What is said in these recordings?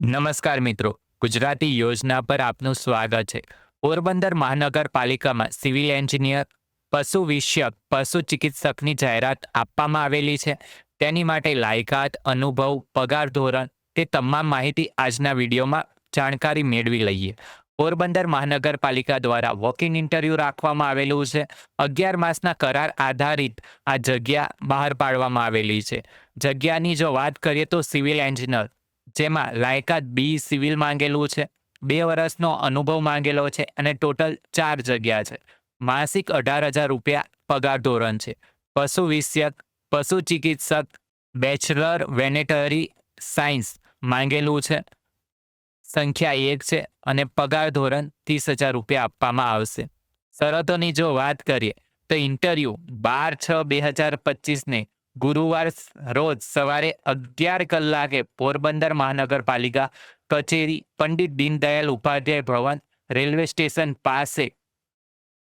નમસ્કાર મિત્રો, ગુજરાતી યોજના પર આપનું સ્વાગત છે. પોરબંદર મહાનગરપાલિકામાં સિવિલ એન્જિનિયર, પશુ વિષયક પશુ ચિકિત્સકની જાહેરાત આપવામાં આવેલી છે. તેની માટે લાયકાત, અનુભવ, પગાર ધોરણ તે તમામ માહિતી આજના વિડીયોમાં જાણકારી મેળવી લઈએ. પોરબંદર મહાનગરપાલિકા દ્વારા વોક ઇન ઇન્ટરવ્યૂ રાખવામાં આવેલું છે. અગિયાર માસના કરાર આધારિત આ જગ્યા બહાર પાડવામાં આવેલી છે. જગ્યાની જો વાત કરીએ તો સિવિલ એન્જિનિયર જેમાં લાયકાત બી સિવિલ માંગેલું છે, બે વર્ષનો અનુભવ માંગેલો છે અને ટોટલ ચાર જગ્યા છે. માસિક અઢાર હજાર રૂપિયા પગાર ધોરણ છે. પશુ વિષયક, પશુ ચિકિત્સક, બેચલર વેનેટરી સાયન્સ માંગેલું છે. સંખ્યા એક છે અને પગાર ધોરણ ત્રીસ હજાર રૂપિયા આપવામાં આવશે. શરતોની જો વાત કરીએ તો ઇન્ટરવ્યૂ બાર છ બે હજાર પચીસને ગુરુવાર રોજ સવારે અગિયાર કલાકે પોરબંદર મહાનગરપાલિકા કચેરી પંડિત દીનદયાલ ઉપાધ્યાય ભવન રેલવે સ્ટેશન પાસે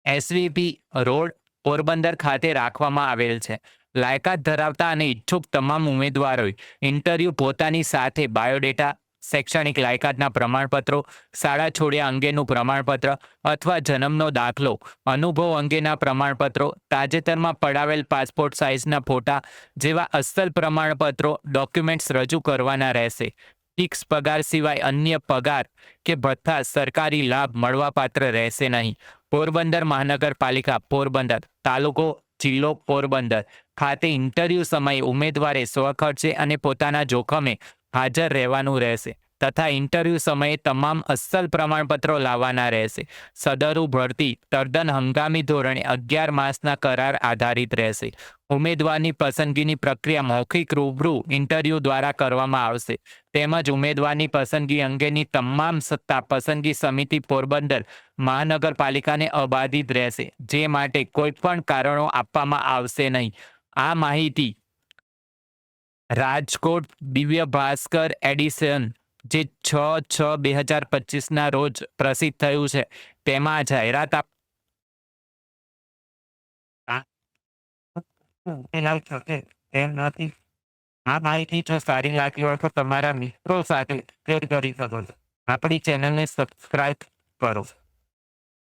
એસવીપી રોડ પોરબંદર ખાતે રાખવામાં આવેલ છે. લાયકાત ધરાવતા અને ઈચ્છુક તમામ ઉમેદવારોએ ઇન્ટરવ્યૂ પોતાની સાથે બાયોડેટા શૈક્ષણિક લાયકાતના પ્રમાણપત્રો, શાળા છોડ્યા અંગેનું પ્રમાણપત્ર અથવા જન્મનો દાખલો, અનુભવ અંગેના પ્રમાણપત્રો, તાજેતરમાં પડાવેલ પાસપોર્ટ સાઇઝના ફોટા જેવા અસલ પ્રમાણપત્રો, ડોક્યુમેન્ટ્સ રજૂ કરવાના રહેશે. ફિક્સ પગાર સિવાય અન્ય પગાર કે ભથ્થા સરકારી લાભ મળવાપાત્ર રહેશે નહીં. પોરબંદર મહાનગરપાલિકા, પોરબંદર તાલુકો, જિલ્લો, પોરબંદર ખાતે ઇન્ટરવ્યૂ સમયે ઉમેદવારે સ્વખર્ચે અને પોતાના જોખમે હાજર રહેવાનું રહેશે તથા ઇન્ટરવ્યૂ સમયે તમામ અસલ પ્રમાણપત્રો લાવવાના રહેશે. સદરુ ભરતી, તદ્દન હંગામી ધોરણે અગિયાર માસના કરાર આધારિત રહેશે. ઉમેદવારની પસંદગીની પ્રક્રિયા મૌખિક રૂબરૂ ઇન્ટરવ્યૂ દ્વારા કરવામાં આવશે. તેમજ ઉમેદવારની પસંદગી અંગેની તમામ સત્તા પસંદગી સમિતિ પોરબંદર મહાનગરપાલિકાને અબાધિત રહેશે, જે માટે કોઈ પણ કારણો આપવામાં આવશે નહીં. આ માહિતી રાજકોટ દિવ્ય ભાસ્કર એડિશન, જે છ છ બે હજાર પચીસના રોજ પ્રસિદ્ધ થયું છે. તેમાં જાહેરાત આપ આ માહિતી જો સારી લાગી હોય તો તમારા મિત્રો સાથે શેર કરી શકો છો. આપણી ચેનલને સબસ્ક્રાઇબ કરો.